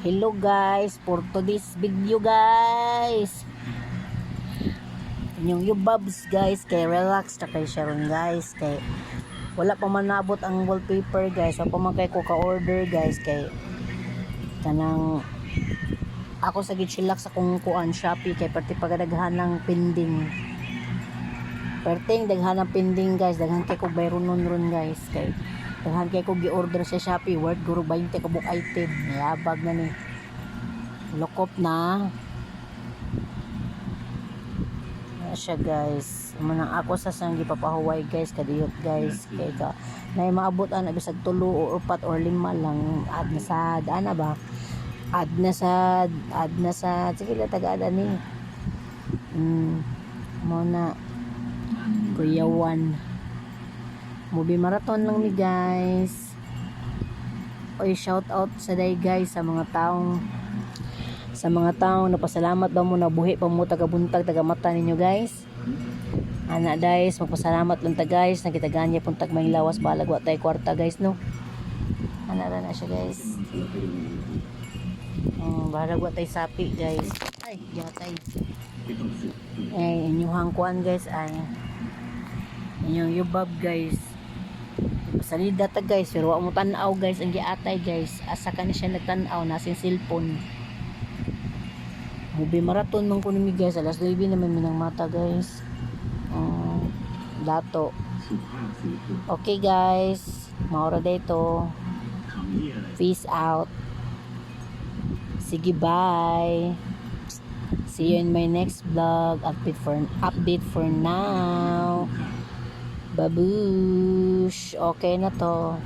Hello guys, for today's video guys. Yung yubabs guys, kay relax ta kay Sharon guys, kay wala pa man naabot ang wallpaper guys. Wala pa man kay ko ka-order guys, kay kanang ako sa gitsilak sa kung kuan Shopee kay pati pagadaghan ng pending. Perting daghan ng pending guys, daghan kay ko bayron nun ron guys, kay daghan kay ko gi-order sa Shopee worth guro 20 ka book item. Yabag na ni. Lokop na. Na siya guys. Manang ako sa sang gipapahuway guys kadiyot guys kay ka na maabot ana bisag tulo o upat or lima lang ad na sad ana ba ad na sad ad na sad sige la taga ni mm mo na kuyawan movie marathon lang ni guys. Oy shout out sa day guys sa mga taong sa mga taong napasalamat ba mo na buhi pa mo taga buntag taga mata ninyo guys? Ana guys magpasalamat lang ta guys nakitagan niya pong tagmay lawas balag wa tay kwarta guys no? Ana na siya guys. Um, balag wa tay sapi guys. Ay yatay ay inyuhang kuan guys ay. Inyong yubab guys salida ta guys. Pero mo tan-aw guys. Ang giatay guys. Asa ka ni siya nagtan-aw nasin cellphone. Movie marathon man ko nimi guys. Alas 9 naman minang mata guys. Um, dato. Okay guys. Maura dito peace out. Sige bye. See you in my next vlog. Update for update for now babush okay na to